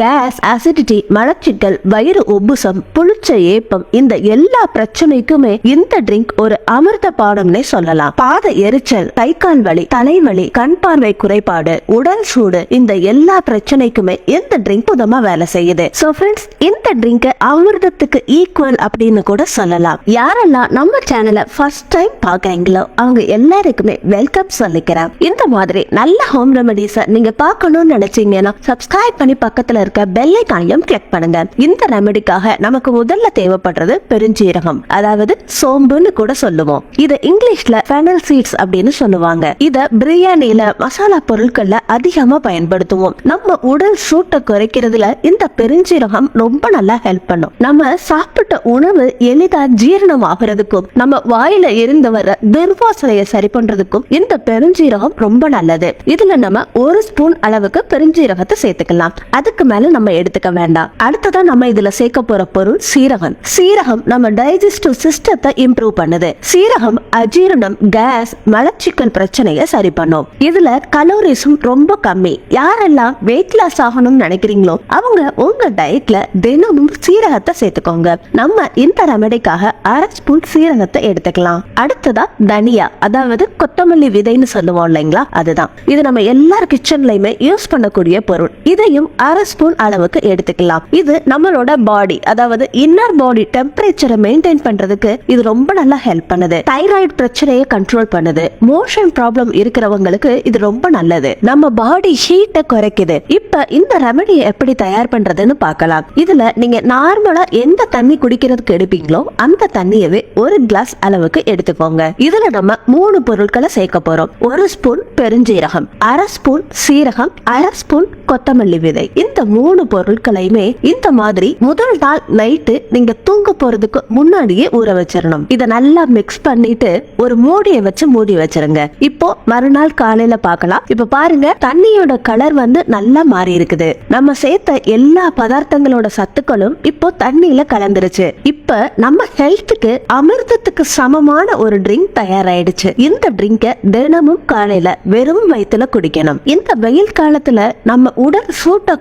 Case acidity மலச்சிக்கல் வயிறு உப்புசம் புளிச்ச ஏப்பம் இந்த எல்லா பிரச்சனைக்குமே இந்த ட்ரிங்க் ஒரு அமிர்த பானம்னே சொல்லலாம். பாத எரிச்சல் கை கால் வலி தலைவலி கண் பார்வை குறைபாடு உடல் சூடு இந்த எல்லா பிரச்சனைக்குமே இந்த ட்ரிங்க் புதமா வேலை செய்யுது. சோ ஃப்ரெண்ட்ஸ் இந்த ட்ரிங்க் அமிர்தத்துக்கு ஈக்குவல் அப்படின்னு கூட சொல்லலாம். யாரெல்லாம் நம்ம சேனலை ஃபர்ஸ்ட் டைம் பாக்குறீங்களோ அவங்க எல்லாருக்குமே வெல்கம் சொல்லிக்கிறேன். இந்த மாதிரி நல்ல ஹோம் ரெமடிஸ நீங்க பார்க்கணும்னு நினைச்சீங்கன்னா சப்ஸ்கிரைப் பண்ணி பக்கத்துல இருக்க பெல் ஐக்கானையும் கிளிக் பண்ணுங்க. இந்த ரெமெடிக்காக நமக்கு முதல்ல தேவைப்படுறது பெருஞ்சீரகம். அதாவது சோம்புன்னு கூட சொல்லுவோம். இது இங்கிலீஷ்ல ஃபெனல் சீட்ஸ் அப்படின்னு சொல்லுவாங்க. இத பிரியாணியில மசாலா பொருட்கள்ல அதிகமா பயன்படுத்துவோம். நம்ம உடல் சூட்டை குறைக்கிறதுல இந்த பெருஞ்சீரகம் ரொம்ப நல்லா ஹெல்ப் பண்ணும். நம்ம சாப்பிட்ட உணவு எளிதா ஜீரணம் ஆகுறதுக்கும் நம்ம வாயில இருந்து வர துர்வாசனையை சரி பண்றதுக்கும் இந்த பெருஞ்சீரகம் ரொம்ப நல்லது. இதுல நம்ம ஒரு ஸ்பூன் அளவுக்கு பெருஞ்சீரகத்தை சேர்த்துக்கலாம். அதுக்கு மேல நம்ம எடுத்துக்க வேண்டாம். அடுத்ததா நம்ம இதுல சேர்க்க போற பொருள் சீரகம். சீரகம் நம்ம டைஜஸ்டிவ் சிஸ்டத்தை இம்ப்ரூவ் பண்ணுது. சீரகம் அஜீரணம் கேஸ் மலச்சிக்கல் பிரச்சனையை சரி பண்ணும். இதுல கலோரிஸும் ரொம்ப கம்மி. யாரெல்லாம் வெயிட் லாஸ் ஆகணும்னு நினைக்கிறீங்களோ அவங்க உங்க டயட்ல தினமும் சீரகத்தை சேர்த்துக்கோங்க. நம்ம இந்த ரெமடிக்காக அரை ஸ்பூன் சீரகத்தை எடுத்துக்கலாம். அடுத்ததா தனியா அதாவது கொத்தமல்லி விதைன்னு சொல்லுவோம் இல்லைங்களா அதுதான். இது நம்ம எல்லார் கிச்சன்லயுமே யூஸ் பண்ணக்கூடிய பொருள். இதையும் அரை ஸ்பூன் அளவுக்கு எடுத்துக்கலாம். இது நம்மளோட பாடி அதாவது இன்னர் பாடி டெம்பரேச்சரை மெயின்டைன் பண்றதுக்கு இது ரொம்ப நல்லா ஹெல்ப் பண்ணுது. தைராய்டு பிரச்சனையை கண்ட்ரோல் பண்ணுது. மோஷன் ப்ராப்ளம் இருக்கிறவங்களுக்கு இது ரொம்ப நல்லது. நம்ம பாடி ஹீட்டை குறைக்குது. இப்ப இந்த ரெமடியை எப்படி தயார் பண்றதுன்னு பார்க்கலாம். இதுல நீங்க நார்மலா எந்த தண்ணி குடிக்கிறதுக்கு எடுப்பீங்களோ அந்த தண்ணியவே ஒரு கிளாஸ் அளவுக்கு எடுத்துக்கோங்க. இதுல நம்ம மூணு பொருட்களை சேர்க்க போறோம். ஒரு ஸ்பூன் பெருஞ்சீரகம் அரை ஸ்பூன் சீரகம் அரை ஸ்பூன் கொத்தமல்லி விதை. இந்த மூணு பொருட்களையுமே இந்த மாதிரி முதல் நாள் நைட்டு நீங்க தூங்க போறதுக்கு முன்னாடியே ஊற வச்சிடணும் இதை நல்லா மிக்ஸ் பண்ணிட்டு ஒரு மூடியை வச்சு மூடி வச்சிருங்க. இப்போ மறுநாள் காலையில பார்க்கலாம். இப்ப பாருங்க தண்ணியோட கலர் வந்து நல்லா மாறி இருக்குது. நம்ம சேர்த்த எல்லா பதார்த்தங்களோட சத்துக்களும் இப்போ தண்ணியில கலந்துருச்சு. இப்ப நம்ம ஹெல்த்துக்கு அமிர்தத்துக்கு சமமான ஒரு ட்ரிங்க் தயாராயிடுச்சு. இந்த ட்ரிங்க தினமும் காலையில வெறும் வயிற்றுல குடிக்கணும். இந்த வெயில் காலத்துல நம்ம உடல் சூட்டை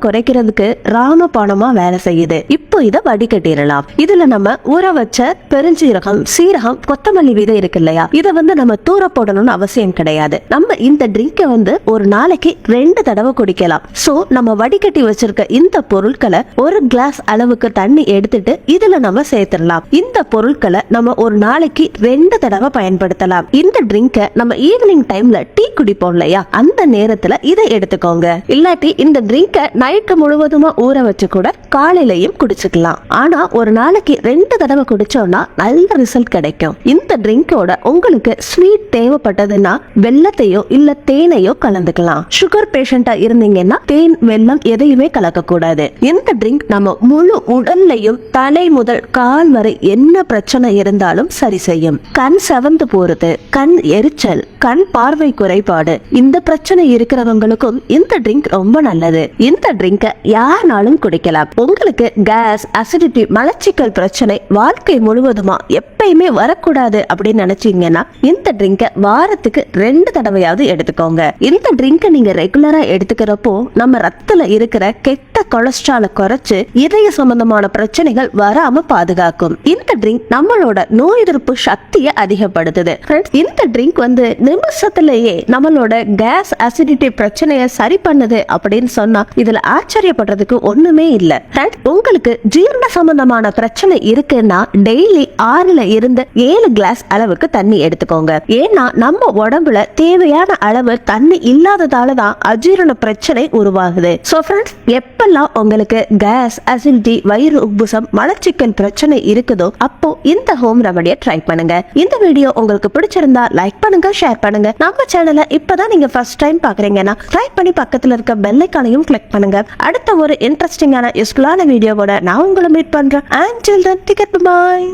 ராம பணமா வேலை செய்யுது. இப்போ இத வடிகட்டிடலாம். இதுல நம்ம ஊற வச்ச பெருஞ்சீரகம் சீரகம் கொத்தமல்லி விதை இருக்கு இல்லையா? இதை வந்து நம்ம தூர போடணும்னு அவசியம் கிடையாது. நம்ம இந்த ட்ரிங்கை வந்து ஒரு நாளைக்கு ரெண்டு தடவை குடிக்கலாம். சோ நம்ம வடிகட்டி வச்சிருக்க இந்த பொருட்களை ஒரு கிளாஸ் அளவுக்கு தண்ணி எடுத்துட்டு இதுல நம்ம சேர்த்துடலாம். இந்த பொருட்களை நம்ம ஒரு நாளைக்கு ரெண்டு தடவை பயன்படுத்தலாம். இந்த ட்ரிங்கை நம்ம ஈவினிங் டைம்ல டீ குடிப்போம் இல்லையா? அந்த நேரத்துல இதை எடுத்துக்கோங்க. இல்லாட்டி இந்த ட்ரிங்கை நைட்டு முழுவதுமா ஊற வச்சு கூட காலையிலையும் குடிச்சுக்கலாம். ஆனா ஒரு நாளைக்கு ரெண்டு தடவை குடிச்சோம்னா நல்ல ரிசல்ட் கிடைக்கும். இந்த ட்ரிங்கோட உங்களுக்கு ஸ்வீட் தேவைப்பட்டதுன்னா வெள்ளத்தையோ இல்ல தேனையோ கலந்துக்கலாம். சுகர் பேஷண்டா இருந்தீங்கன்னா தேன் வெல்லம் எதையுமே கலக்க கூடாது இந்த ட்ரிங்க் நம்ம முழு உடல்லையும் தலை முதல் கால் வரை என்ன பிரச்சனை இருந்தாலும் சரி செய்யும். கண் செவந்து போறது கண் எரிச்சல் கண் பார்வை குறைபாடு இந்த பிரச்சனை இருக்கிறவங்களுக்கும் இந்த ட்ரிங்க் ரொம்ப நல்லது. இந்த ட்ரிங்கை யாருனாலும் குடிக்கலாம். உங்களுக்கு கேஸ் அசிடிட்டி மலச்சிக்கல் பிரச்சனை வாழ்க்கை முழுவதுமா எப்பயுமே வரக்கூடாது அப்படின்னு நினைச்சீங்கன்னா இந்த ட்ரிங்கை வாரத்துக்கு ரெண்டு தடவையாவது எடுத்துக்கோங்க. இந்த ட்ரிங்கை நீங்க ரெகுலரா எடுத்துக்கிறப்போ நம்ம ரத்தத்துல இருக்கிற கெட்ட கொலஸ்ட்ரால குறைச்சு இதய சம்பந்தமான பிரச்சனைகள் வராம பாதுகாக்கும். இந்த ட்ரிங்க் நம்மளோட நோய் எதிர்ப்பு சக்தியை அதிகப்படுத்துது. இந்த ட்ரிங்க் வந்து நிமிஷத்திலேயே நம்மளோட கேஸ் அசிடிட்டி பிரச்சனையை சரி பண்ணுது அப்படின்னு சொன்னா இதுல ஆச்சரியப்படுறதுக்கு ஒண்ணுமே இல்ல. உங்களுக்கு ஜீரண சம்பந்தமான பிரச்சனை இருக்குன்னா டெய்லி ஆறுல இருந்து ஏழு கிளாஸ் அளவுக்கு தண்ணி எடுத்துக்கோங்க. ஏன்னா நம்ம உடம்புல தேவையான அளவு தண்ணி இல்லாததால தான் அஜீரண பிரச்சனை உருவாகுது. சோ ஃப்ரெண்ட்ஸ் எப்பெல்லாம் உங்களுக்கு கேஸ் அசிடிட்டி வயிறு உப்புசம் மலச்சிக்கல் பிரச்சனை இருக்குதோ அப்போ இந்த ஹோம் ரெமடியை ட்ரை பண்ணுங்க. இந்த வீடியோ உங்களுக்கு பிடிச்சிருந்தா லைக் பண்ணுங்க ஷேர் பண்ணுங்க. நம்ம சேனலை இப்பதான் நீங்க ஃபர்ஸ்ட் டைம் பாக்குறீங்கன்னா ட்ரை பண்ணி பக்கத்துல இருக்க பெல்லைக்கானையும் கிளிக் பண்ணுங்க. அடுத்த ஒரு இன்ட்ரெஸ்டிங்கான யூஸ்ஃபுல்லான வீடியோவோட நான் உங்களை மீட் பண்றேன். And children ticket bye